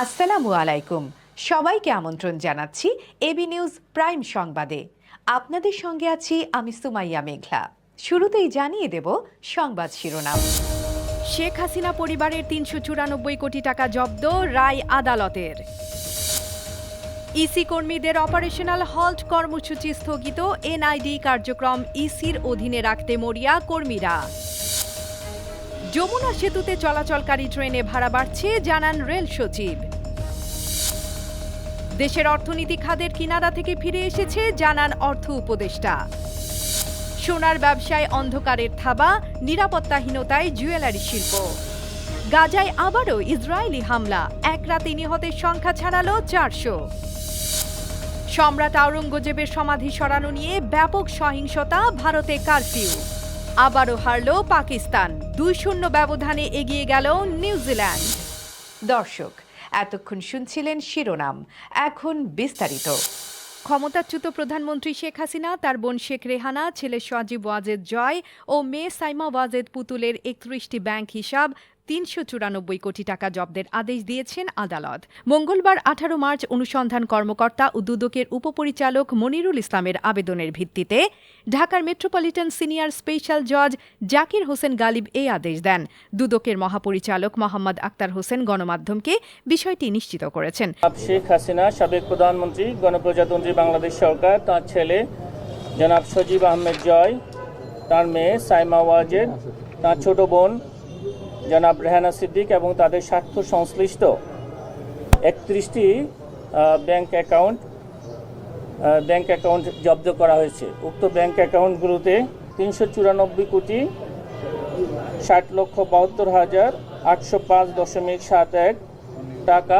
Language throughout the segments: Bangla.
আসসালামু আলাইকুম। সবাইকে আমন্ত্রণ জানাচ্ছি এবি নিউজ প্রাইম সংবাদে। আপনাদের সঙ্গে আছি আমি সুমাইয়া মেঘলা। শুরুতেই জানিয়ে দেব সংবাদ শিরোনাম। শেখ হাসিনা পরিবারের তিনশো চুরানব্বই কোটি টাকা জব্দ রায় আদালতের। ইসি কর্মীদের অপারেশনাল হল্ট কর্মসূচি স্থগিত। এনআইডি কার্যক্রম ইসির অধীনে রাখতে মরিয়া কর্মীরা। যমুনা সেতুতে চলাচলকারী ট্রেনে ভাড়া বাড়ছে, জানান রেল সচিব। দেশের অর্থনীতি খাদের কিনারা থেকে ফিরে এসেছে, জানান অর্থ উপদেষ্টা। সোনার ব্যবসায় অন্ধকারের থাবা, নিরাপত্তাহীনতায় জুয়েলারি শিল্প। গাজায় আবারও ইসরায়েলি হামলা, এক রাতে নিহতের সংখ্যা ছাড়ালো চারশো। সম্রাট আওরঙ্গজেবের সমাধি সরানো নিয়ে ব্যাপক সহিংসতা, ভারতে কারফিউ। আবারও হারল পাকিস্তান। দুই শূন্য ব্যবধানে এগিয়ে গেল নিউজিল্যান্ড দর্শক, এতক্ষণ শুনছিলেন শিরোনাম। এখন বিস্তারিত। ক্ষমতাচ্যুত প্রধানমন্ত্রী শেখ হাসিনা, তার বোন শেখ রেহানা, ছেলে সজীব ওয়াজেদ জয় ও মেয়ে সাইমা ওয়াজেদ পুতুলের একত্রিশটি ব্যাংক হিসাব তিনশো চুরানব্বই কোটি টাকা জব্দের আদেশ দিয়েছেন আদালত। মঙ্গলবার আঠারো মার্চ অনুসন্ধান কর্মকর্তা ও দুদকের উপপরিচালক মনিরুল ইসলামের আবেদনের ভিত্তিতে ঢাকার মেট্রোপলিটন সিনিয়র স্পেশাল জজ জাকির হোসেন গালিব এই আদেশ দেন। দুদকের মহাপরিচালক মোহাম্মদ আক্তার হোসেন গণমাধ্যমকে বিষয়টি নিশ্চিত করেছেন। শেখ হাসিনা, সাবেক প্রধানমন্ত্রী, গণপ্রজাতন্ত্রী বাংলাদেশ সরকার, তাঁর ছেলে জনাব সজীব আহমেদ জয়, তার মেয়ে সাইমা ওয়াজেদ, তার ছোট বোন জনাব রেহানা সিদ্দিক এবং তাদের স্বার্থ সংশ্লিষ্ট একত্রিশটি ব্যাংক অ্যাকাউন্ট ব্যাংক অ্যাকাউন্ট জব্দ করা হয়েছে। উক্ত ব্যাংক অ্যাকাউন্টগুলোতে তিনশো চুরানব্বই কোটি ষাট লক্ষ বাহাত্তর হাজার আটশো পাঁচ দশমিক সাত এক টাকা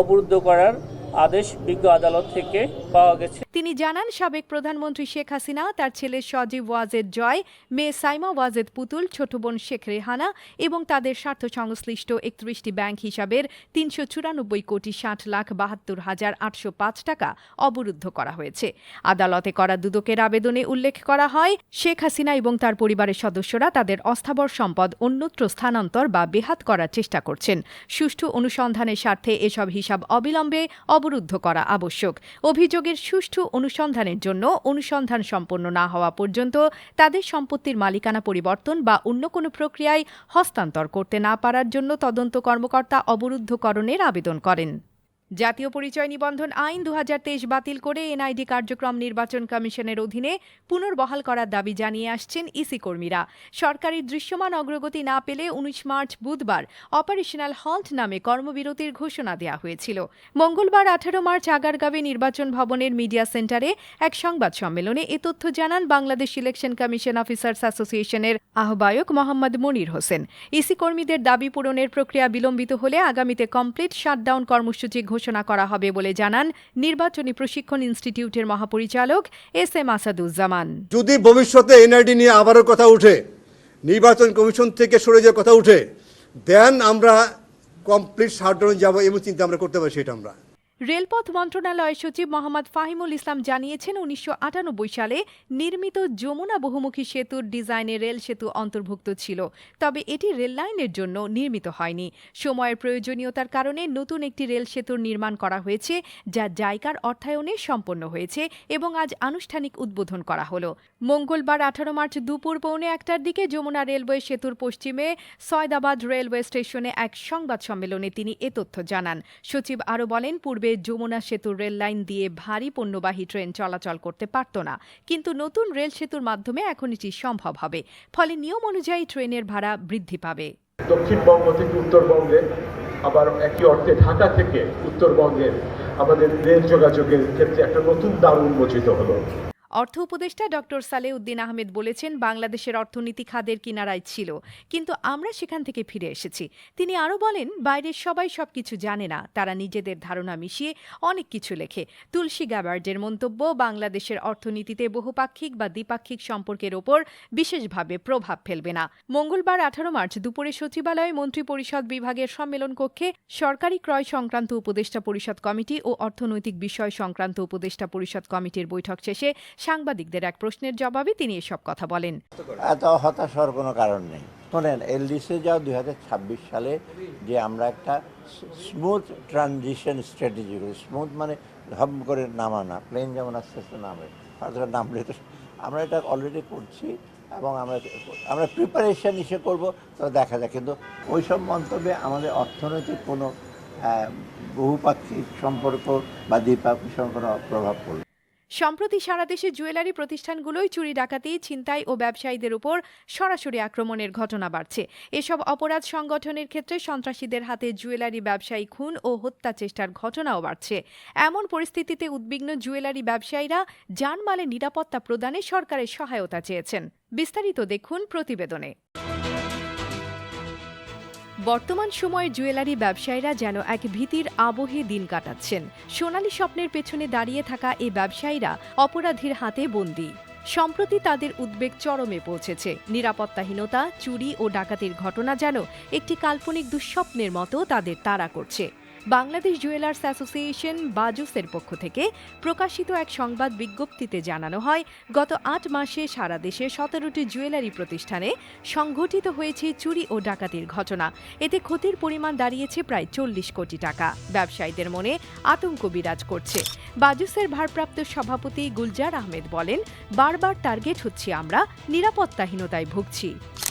অবরুদ্ধ করার আদেশ বিজ্ঞ আদালত থেকে পাওয়া গেছে। তিনি জানান, সাবেক প্রধানমন্ত্রী শেখ হাসিনা, তার ছেলে সজীব ওয়াজেদ জয়, মেয়ে সাইমা ওয়াজেদ পুতুল, ছোট বোন শেখ রেহানা এবং তাদের স্বার্থ সংশ্লিষ্ট একত্রিশটি ব্যাংক হিসাবের তিনশো চুরানব্বই কোটি ষাট লাখ বাহাত্তর হাজার আটশো পাঁচ টাকা অবরুদ্ধ করা হয়েছে। আদালতে করা দুদকের আবেদনে উল্লেখ করা হয়, শেখ হাসিনা এবং তার পরিবারের সদস্যরা তাদের অস্থাবর সম্পদ, অন্যত্র স্থানান্তর বা বেহাত করার চেষ্টা করছেন। সুষ্ঠু অনুসন্ধানের স্বার্থে এসব হিসাব অবিলম্বে অবরুদ্ধ করা আবশ্যক। অভিযোগের সুষ্ঠু অনুসন্ধানের জন্য অনুসন্ধান সম্পন্ন না হওয়া পর্যন্ত তাদের সম্পত্তির মালিকানা পরিবর্তন বা অন্য কোনো প্রক্রিয়ায় হস্তান্তর করতে না পারার জন্য তদন্ত কর্মকর্তা অবরুদ্ধকরণের আবেদন করেন। জাতীয় পরিচয় নিবন্ধন আইন দু হাজার তেইশ বাতিল করে এনআইডি কার্যক্রম নির্বাচন কমিশনের অধীনে পুনর্বহাল করার দাবি জানিয়ে আসছেন ইসি কর্মীরা। সরকারি দৃশ্যমান অগ্রগতি না পেলে উনিশ মার্চ বুধবার অপারেশনাল হল্ট নামে কর্মবিরতির ঘোষণা দেওয়া হয়েছিল। মঙ্গলবার আঠারো মার্চ আগারগাঁওয়ে নির্বাচন ভবনের মিডিয়া সেন্টারে এক সংবাদ সম্মেলনে এ তথ্য জানান বাংলাদেশ ইলেকশন কমিশন অফিসার্স অ্যাসোসিয়েশনের আহ্বায়ক মোহাম্মদ মনির হোসেন। ইসি কর্মীদের দাবি পূরণের প্রক্রিয়া বিলম্বিত হলে আগামীতে কমপ্লিট শাটডাউন কর্মসূচি ঘোষণা করা হবে বলে জানান নির্বাচনী প্রশিক্ষণ ইনস্টিটিউটের মহাপরিচালক এস এম আসাদুজ্জামান। যদি ভবিষ্যতে এনআইডি নিয়ে আবারও কথা উঠে, নির্বাচন কমিশন থেকে সরে যাওয়ার কথা উঠে, দেন আমরা কমপ্লিট শাটডাউন যাব, এমন চিন্তা আমরা করতে পারি, সেটা আমরা। রেলপথ মন্ত্রণালয়ের সচিব মোহাম্মদ ফাহিমুল ইসলাম জানিয়েছেন, উনিশশো আটানব্বই সালে নির্মিত যমুনা বহুমুখী সেতুর ডিজাইনে রেল সেতু অন্তর্ভুক্ত ছিল, তবে এটি রেল লাইনের জন্য নির্মিত হয়নি। সময়ের প্রয়োজনীয়তার কারণে নতুন একটি রেল সেতুর নির্মাণ করা হয়েছে, যা জায়গার অর্থায়নে সম্পন্ন হয়েছে এবং আজ আনুষ্ঠানিক উদ্বোধন করা হলো। মঙ্গলবার আঠারো মার্চ দুপুর পৌনে একটার দিকে যমুনা রেলওয়ে সেতুর পশ্চিমে সয়দাবাদ রেলওয়ে স্টেশনে এক সংবাদ সম্মেলনে তিনি এ তথ্য জানান। সচিব আরও বলেন, পূর্বে যমুনা সেতুর রেল লাইন দিয়ে ভারী পণ্যবাহী ট্রেন চলাচল করতে পারত না। কিন্তু নতুন রেল সেতুর মাধ্যমে এখন এটি সম্ভব হবে। ফলে নিয়ম অনুযায়ী ট্রেনের ভাড়া বৃদ্ধি পাবে। দক্ষিণবঙ্গ থেকে উত্তরবঙ্গে আবার একই অর্থে ঢাকা থেকে উত্তরবঙ্গের আমাদের রেল যোগাযোগের ক্ষেত্রে একটা নতুন দ্বার উন্মোচিত হলো। অর্থ উপদেষ্টা ডক্টর সালেউদ্দিন আহমেদ বলেছেন, বাংলাদেশের অর্থনীতি খাদের কিনারায় ছিল, কিন্তু আমরা সেখান থেকে ফিরে এসেছি। তিনি আরও বলেন, বাইরের সবাই সবকিছু জানে না, তারা নিজেদের ধারণা মিশিয়ে অনেক কিছু লেখে। তুলসী গ্যাবার্ডের মন্তব্য, বাংলাদেশের অর্থনীতিতে বহুপাক্ষিক বা দ্বিপাক্ষিক সম্পর্কের ওপর বিশেষভাবে প্রভাব ফেলবে না। মঙ্গলবার আঠারো মার্চ দুপুরে সচিবালয়ে মন্ত্রিপরিষদ বিভাগের সম্মেলন কক্ষে সরকারি ক্রয় সংক্রান্ত উপদেষ্টা পরিষদ কমিটি ও অর্থনৈতিক বিষয় সংক্রান্ত উপদেষ্টা পরিষদ কমিটির বৈঠক শেষে সাংবাদিকদের এক প্রশ্নের জবাবে তিনি এসব কথা বলেন। এত হতাশ হওয়ার কোনো কারণ নেই। শোনেন, এলডিসে যাও দু হাজার ছাব্বিশ সালে যে আমরা একটা স্মুথ ট্রানজিশন স্ট্র্যাটেজি করি, স্মুথ মানে ধম করে নামা না প্লেন যেমন আস্তে আস্তে নামে হঠাৎ নামলে তো আমরা এটা অলরেডি করছি এবং আমরা আমরা প্রিপারেশন হিসেবে করব, তো দেখা যায় কিন্তু ওই সব মন্তব্যে আমাদের অর্থনৈতিক কোনো বহুপাক্ষিক সম্পর্ক বা দ্বিপাক্ষিক সম্পর্ক প্রভাব পড়বে সম্প্রতি সারা দেশে জুয়েলারি প্রতিষ্ঠানগুলোই চুরি, ডাকাতি, ছিনতাই ও ব্যবসায়ীদের উপর সরাসরি আক্রমণের ঘটনা বাড়ছে। এসব অপরাধ সংগঠনের ক্ষেত্রে সন্ত্রাসীদের হাতে জুয়েলারি ব্যবসায়ী খুন ও হত্যা চেষ্টার ঘটনাও বাড়ছে। এমন পরিস্থিতিতে উদ্বিগ্ন জুয়েলারি ব্যবসায়ীরা জানমালের নিরাপত্তা প্রদানে সরকারের সহায়তা চেয়েছেন। বিস্তারিত দেখুন প্রতিবেদনে। বর্তমান সময়ে জুয়েলারি ব্যবসায়ীরা যেন এক ভীতির আবহে দিন কাটাচ্ছেন। সোনালী স্বপ্নের পেছনে দাঁড়িয়ে থাকা এই ব্যবসায়ীরা অপরাধীর হাতে বন্দী। সম্প্রতি তাদের উদ্বেগ চরমে পৌঁছেছে। নিরাপত্তাহীনতা, চুরি ও ডাকাতির ঘটনা যেন একটি কাল্পনিক দুঃস্বপ্নের মতো তাদের তাড়া করছে। বাংলাদেশ জুয়েলার্স অ্যাসোসিয়েশন বাজুসের পক্ষ থেকে প্রকাশিত এক সংবাদ বিজ্ঞপ্তিতে জানানো হয়, গত আট মাসে সারা দেশে সতেরোটি জুয়েলারি প্রতিষ্ঠানে সংঘটিত হয়েছে চুরি ও ডাকাতির ঘটনা। এতে ক্ষতির পরিমাণ দাঁড়িয়েছে প্রায় চল্লিশ কোটি টাকা। ব্যবসায়ীদের মনে আতঙ্ক বিরাজ করছে। বাজুসের ভারপ্রাপ্ত সভাপতি গুলজার আহমেদ বলেন, বারবার টার্গেট হচ্ছি আমরা, নিরাপত্তাহীনতায় ভুগছি।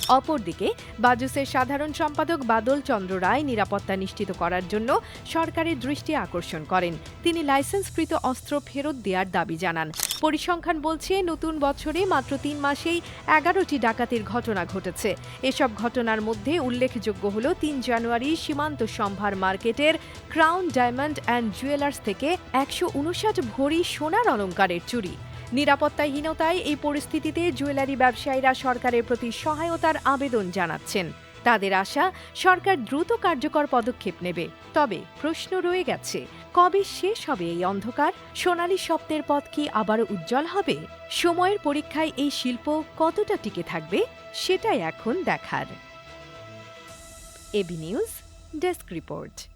অপরদিকে, বাজুসের সাধারণ সম্পাদক বাদল চন্দ্র রায় নিরাপত্তা নিশ্চিত করার জন্য সরকারের দৃষ্টি আকর্ষণ করেন। তিনি লাইসেন্সকৃত অস্ত্র ফেরত দেওয়ার দাবি জানান। পরিসংখ্যান বলছে, নতুন বছরে মাত্র তিন মাসেই এগারোটি ডাকাতির ঘটনা ঘটেছে। এসব ঘটনার মধ্যে উল্লেখযোগ্য হল, তিন জানুয়ারি সীমান্ত সম্ভার মার্কেটের ক্রাউন ডায়মন্ড অ্যান্ড জুয়েলার্স থেকে একশো উনষাট ভরি সোনার অলংকারের চুরি। নিরাপত্তাহীনতায় এই পরিস্থিতিতে জুয়েলারি ব্যবসায়ীরা সরকারের প্রতি সহায়তার আবেদন জানাচ্ছেন। তাদের আশা, সরকার দ্রুত কার্যকর পদক্ষেপ নেবে। তবে প্রশ্ন রয়ে গেছে, কবে শেষ হবে এই অন্ধকার? সোনালী স্বপ্নের পথ কি আবারও উজ্জ্বল হবে? সময়ের পরীক্ষায় এই শিল্প কতটা টিকে থাকবে? সেটাই এখন দেখার। AB news, desk report.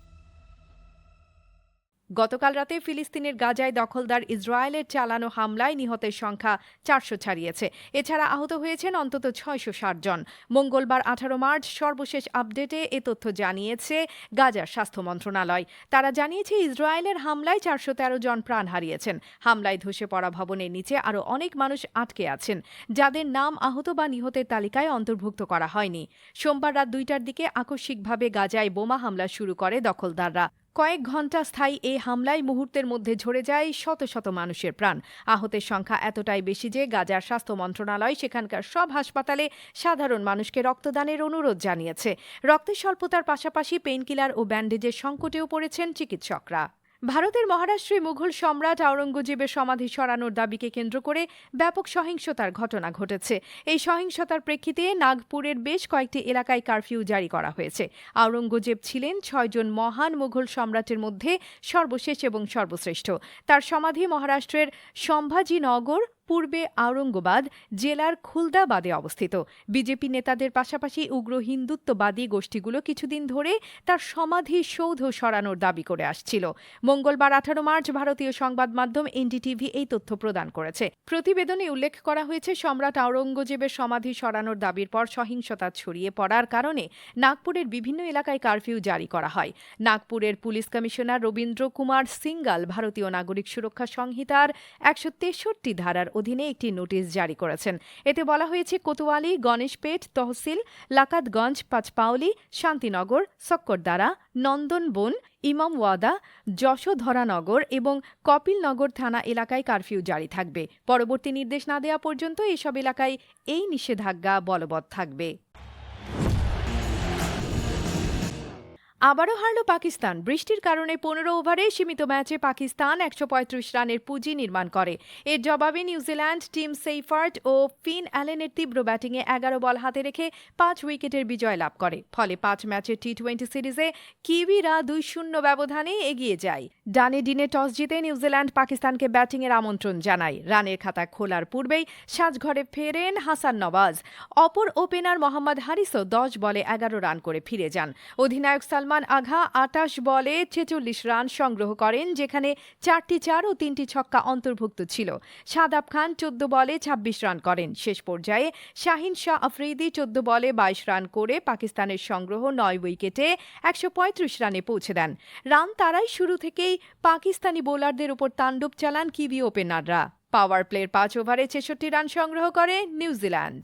গতকাল রাতে ফিলিস্তিনের গাজায় দখলদার ইসরায়েলের চালানো হামলায় নিহতের সংখ্যা চারশো ছাড়িয়েছে। এছাড়া আহত হয়েছেন অন্তত ছয়শো ষাট জন। মঙ্গলবার আঠারো মার্চ সর্বশেষ আপডেটে এ তথ্য জানিয়েছে গাজার স্বাস্থ্য মন্ত্রণালয়। তারা জানিয়েছে, ইসরায়েলের হামলায় চারশো তেরো জন প্রাণ হারিয়েছেন। হামলায় ধসে পড়া ভবনের নিচে আরও অনেক মানুষ আটকে আছেন, যাদের নাম আহত বা নিহতের তালিকায় অন্তর্ভুক্ত করা হয়নি। সোমবার রাত দুইটার দিকে আকস্মিকভাবে গাজায় বোমা হামলা শুরু করে দখলদাররা। কয়েক ঘণ্টা স্থায়ী এই হামলায় মুহূর্তের মধ্যে ঝরে যায় শত শত মানুষের প্রাণ। আহতের সংখ্যা এতটাই বেশি যে গাজার স্বাস্থ্য মন্ত্রণালয় সেখানকার সব হাসপাতালে সাধারণ মানুষকে রক্তদানের অনুরোধ জানিয়েছে। রক্তের স্বল্পতার পাশাপাশি পেইনকিলার ও ব্যান্ডেজের সংকটেও পড়েছেন চিকিৎসকরা। ভারতের মহারাষ্ট্রে মুঘল সম্রাট আওরঙ্গজেবের সমাধি সরানোর দাবিকে কেন্দ্র করে ব্যাপক সহিংসতার ঘটনা ঘটেছে। এই সহিংসতার প্রেক্ষিতে নাগপুরের বেশ কয়েকটি এলাকায় কারফিউ জারি করা হয়েছে। আওরঙ্গজেব ছিলেন ছয়জন মহান মুঘল সম্রাটের মধ্যে সর্বশেষ এবং সর্বশ্রেষ্ঠ। তার সমাধি মহারাষ্ট্রের সম্ভাজিনগর পূর্বে আওরঙ্গবাদ জেলার খুলদাবাদে অবস্থিত। বিজেপি নেতাদের পাশাপাশি উগ্র হিন্দুত্ববাদী গোষ্ঠীগুলো কিছুদিন ধরে তার সমাধি সৌধ সরানোর দাবি করে আসছিল। মঙ্গলবার আঠারো মার্চ ভারতীয় সংবাদ মাধ্যম এনডিটিভি এই তথ্য প্রদান করেছে। প্রতিবেদনে উল্লেখ করা হয়েছে, সম্রাট আওরঙ্গজেবের সমাধি সরানোর দাবির পর সহিংসতা ছড়িয়ে পড়ার কারণে নাগপুরের বিভিন্ন এলাকায় কারফিউ জারি করা হয়। নাগপুরের পুলিশ কমিশনার রবীন্দ্র কুমার সিঙ্গাল ভারতীয় নাগরিক সুরক্ষা সংহিতার একশো তেষট্টি ধারার অধীনে একটি নোটিশ জারি করেছেন। এতে বলা হয়েছে, কোতোয়ালি, গণেশপেট, তহসিল, লাকাতগঞ্জ পাঁচপাউলি শান্তিনগর, সক্করদারা, নন্দনবন, ইমামওয়াদা, যশোধরানগর এবং কপিলনগর থানা এলাকায় কারফিউ জারি থাকবে। পরবর্তী নির্দেশ না দেওয়া পর্যন্ত এসব এলাকায় এই নিষেধাজ্ঞা বলবৎ থাকবে। আবারও হারল পাকিস্তান। বৃষ্টির কারণে পনেরো ওভারে সীমিত ম্যাচে পাকিস্তান একশো পঁয়ত্রিশ রানের পুঁজি নির্মাণ করে। এর জবাবে নিউজিল্যান্ড টিম সেইফার্ট ও ফিন অ্যালেনের তীব্র ব্যাটিংয়ে এগারো বল হাতে রেখে পাঁচ উইকেটের বিজয় লাভ করে। ফলে পাঁচ ম্যাচের টি টোয়েন্টি সিরিজে কিউইরা দুই শূন্য ব্যবধানে এগিয়ে যায়। ডানে ডিনে টস জিতে নিউজিল্যান্ড পাকিস্তানকে ব্যাটিংয়ের আমন্ত্রণ জানায়। রানের খাতা খোলার পূর্বেই সাজঘরে ফেরেন হাসান নওয়াজ। অপর ওপেনার মোহাম্মদ হারিসও দশ বলে এগারো রান করে ফিরে যান। অধিনায়ক সালমান সালমান আঘা আটাশ বলে ছেচল্লিশ রান সংগ্রহ করেন, যেখানে চারটি চার ও তিনটি ছক্কা অন্তর্ভুক্ত ছিল। সাদাব খান চোদ্দ বলে ২৬ রান করেন। শেষ পর্যায়ে শাহিন শাহ আফ্রিদি চোদ্দ বলে ২২ রান করে পাকিস্তানের সংগ্রহ নয় উইকেটে একশো পঁয়ত্রিশ রানে পৌঁছে দেন। রান তারাই শুরু থেকেই পাকিস্তানি বোলারদের উপর তাণ্ডব চালান কিবি ওপেনাররা। পাওয়ার প্লের পাঁচ ওভারে ছেষট্টি রান সংগ্রহ করে নিউজিল্যান্ড।